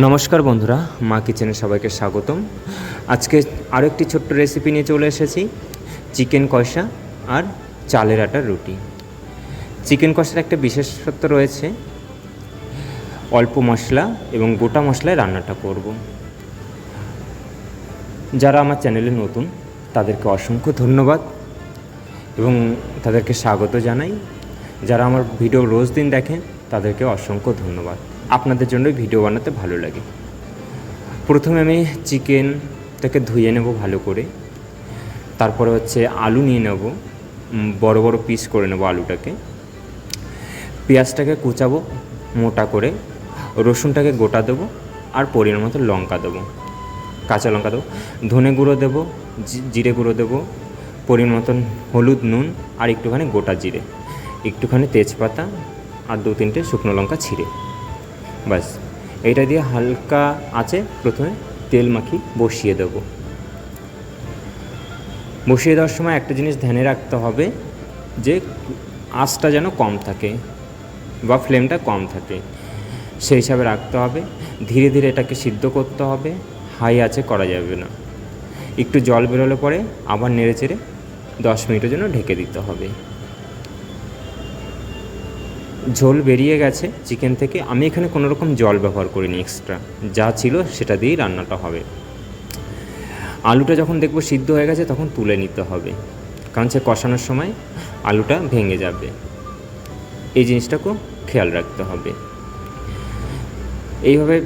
নমস্কার বন্ধুরা, মা কিচেনে সবাইকে স্বাগতম। আজকে আরও একটি ছোট্ট রেসিপি নিয়ে চলে এসেছি, চিকেন কষা আর চালের আটার রুটি। চিকেন কষার একটা বিশেষত্ব রয়েছে, অল্প মশলা এবং গোটা মশলায় রান্নাটা করব। যারা আমার চ্যানেলে নতুন, তাদেরকে অসংখ্য ধন্যবাদ এবং তাদেরকে স্বাগত জানাই। যারা আমার ভিডিও রোজ দিন দেখেন, তাদেরকে অসংখ্য ধন্যবাদ। আপনাদের জন্য ভিডিও বানাতে ভালো লাগে। প্রথমে আমি চিকেনটাকে ধুয়ে নেব ভালো করে। তারপরে হচ্ছে আলু নিয়ে নেব বড় বড় পিস করে নেব আলুটাকে। পেঁয়াজটাকে কুচাবো মোটা করে, রসুনটাকে গোটা দেবো আর পরিমাণ মতো লঙ্কা দেবো। কাঁচা লঙ্কা দেবো, ধনে গুঁড়ো দেবো জিরে গুঁড়ো দেবো, পরিমাণ মতন হলুদ, নুন আর একটুখানি গোটা জিরে। একটুখানি তেজপাতা আর দু তিনটে শুকনো লঙ্কা ছিঁড়ে। ব্যাস। এইটা দিয়ে হালকা আছে প্রথমে তেল মাখি বসিয়ে দেবো। বসিয়ে দেওয়ার সময় একটা জিনিস ধ্যানে রাখতে হবে যে আঁচটা যেন কম থাকে বা ফ্লেমটা কম থাকে। সেই হিসাবে রাখতে হবে। ধীরে ধীরে এটাকে সিদ্ধ করতে হবে। হাই আছে করা যাবে না। একটু জল বেরোলে পরে আবার নেড়ে চেড়ে দশ মিনিটের জন্য ঢেকে দিতে হবে। ঝোল বেরিয়ে গেছে চিকেন থেকে। আমি এখানে কোনো রকম জল ব্যবহার করিনি এক্সট্রা যা ছিল সেটা দিয়েই রান্নাটা হবে। আলুটা যখন দেখব সিদ্ধ হয়ে গেছে তখন তুলে নিতে হবে। কারণ সে কষানোর সময় আলুটা ভেঙে যাবে। এই জিনিসটাকেও খেয়াল রাখতে হবে। এইভাবে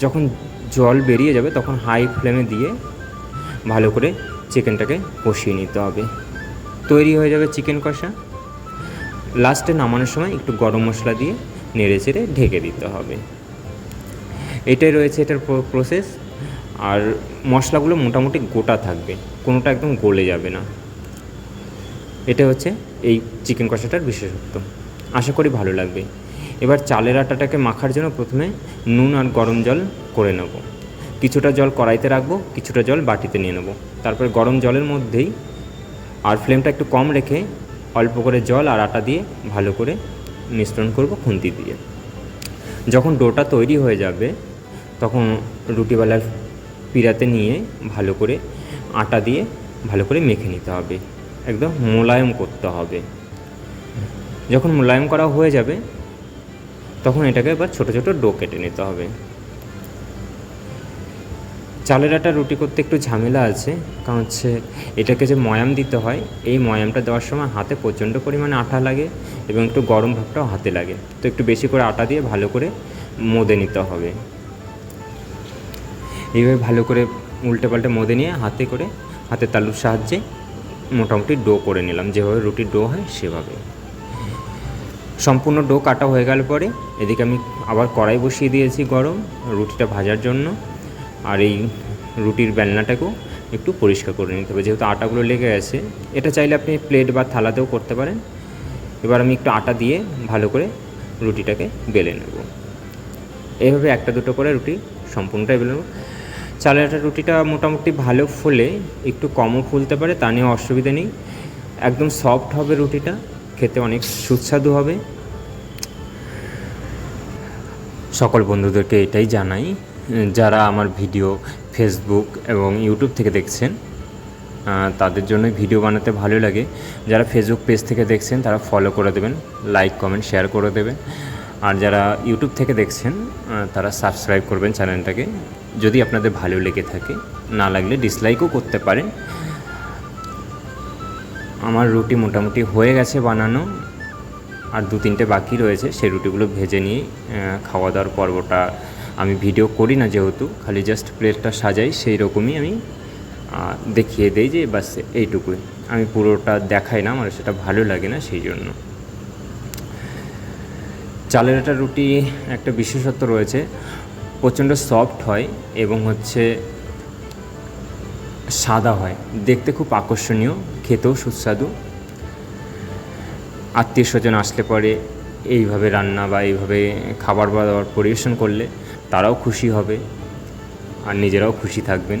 যখন জল বেরিয়ে যাবে তখন হাই ফ্লেমে দিয়ে ভালো করে চিকেনটাকে কষিয়ে নিতে হবে। তৈরি হয়ে যাবে চিকেন কষা। লাস্টে নামানোর সময় একটু গরম মশলা দিয়ে নেড়ে চেড়ে ঢেকে দিতে হবে। এটাই রয়েছে এটার প্রসেস আর মশলাগুলো মোটামুটি গোটা থাকবে, কোনোটা একদম গলে যাবে না। এটা হচ্ছে এই চিকেন কষাটার বিশেষত্ব। আশা করি ভালো লাগবে। এবার চালের আটাটাকে মাখার জন্য প্রথমে নুন আর গরম জল করে নেব। কিছুটা জল কড়াইতে রাখব, কিছুটা জল বাটিতে নিয়ে নেব। তারপরে গরম জলের মধ্যেই আর ফ্লেমটা একটু কম রেখে অল্প করে জল আর আটা দিয়ে ভালো করে মিশ্রণ করব খুন্তি দিয়ে। যখন ডোটা তৈরি হয়ে যাবে, তখন রুটিওয়ালার পিড়াতে নিয়ে ভালো করে আটা দিয়ে ভালো করে মেখে নিতে হবে। একদম মোলায়েম করতে হবে। যখন মোলায়েম করা হয়ে যাবে, তখন এটাকে এবার ছোটো ছোটো ডো কেটে নিতে হবে। চালের আটা রুটি করতে একটু ঝামেলা আছে। কারণ হচ্ছে এটাকে যে ময়াম দিতে হয়, এই ময়ামটা দেওয়ার সময় হাতে প্রচণ্ড পরিমাণে আটা লাগে এবং একটু গরম ভাবটাও হাতে লাগে। তো একটু বেশি করে আটা দিয়ে ভালো করে মদে নিতে হবে। এইভাবে ভালো করে উল্টে পাল্টে মদে নিয়ে হাতে করে, হাতে তালুর সাহায্যে মোটামুটি ডো করে নিলাম। যেভাবে রুটির ডো হয় সেভাবে। সম্পূর্ণ ডো কাটা হয়ে গেল পরে এদিকে আমি আবার কড়াই বসিয়ে দিয়েছি গরম রুটিটা ভাজার জন্য। আর এই রুটির বেলনাটাকেও একটু পরিষ্কার করে নিতে হবে। যেহেতু আটাগুলো লেগে গেছে এটা চাইলে আপনি প্লেট বা থালাতেও করতে পারেন। এবার আমি একটু আটা দিয়ে ভালো করে রুটিটাকে বেলে নেব। এইভাবে একটা দুটো করে রুটি সম্পূর্ণটাই বেলে নেব। চালের আটার রুটিটা মোটামুটি ভালো ফুলে, একটু কমও ফুলতে পারে, তা নিয়ে অসুবিধা নেই। একদম সফট হবে রুটিটা, খেতে অনেক সুস্বাদু হবে। সকল বন্ধুদেরকে এটাই জানাই যারা আমার ভিডিও ফেসবুক এবং ইউটিউব থেকে দেখছেন তাদের জন্য ভিডিও বানাতে ভালো লাগে। যারা ফেসবুক পেজ থেকে দেখছেন, তারা ফলো করে দেবেন লাইক কমেন্ট শেয়ার করে দেবেন। আর যারা ইউটিউব থেকে দেখছেন তারা সাবস্ক্রাইব করবেন চ্যানেলটাকে যদি আপনাদের ভালো লেগে থাকে, না লাগলে ডিসলাইকও করতে পারেন। আমার রুটি মোটামুটি হয়ে গেছে বানানো, আর দু তিনটে বাকি রয়েছে, সেই রুটিগুলো ভেজে নিয়ে খাওয়া দাওয়ার পর্বটা আমি ভিডিও করি না যেহেতু, খালি জাস্ট প্লেটটা সাজাই, সেই রকমই আমি দেখিয়ে দেই যে বাস এইটুকুই। আমি পুরোটা দেখাই না, আমার সেটা ভালো লাগে না সেই জন্য। চালের একটা রুটি, একটা বিশেষত্ব রয়েছে, প্রচণ্ড সফট হয় এবং হচ্ছে সাদা হয়। দেখতে খুব আকর্ষণীয়, খেতেও সুস্বাদু। আত্মীয় স্বজন আসলে পরে এইভাবে রান্না বা এইভাবে খাবার বা দাবার পরিবেশন করলে তারাও খুশি হবে আর নিজেরাও খুশি থাকবেন।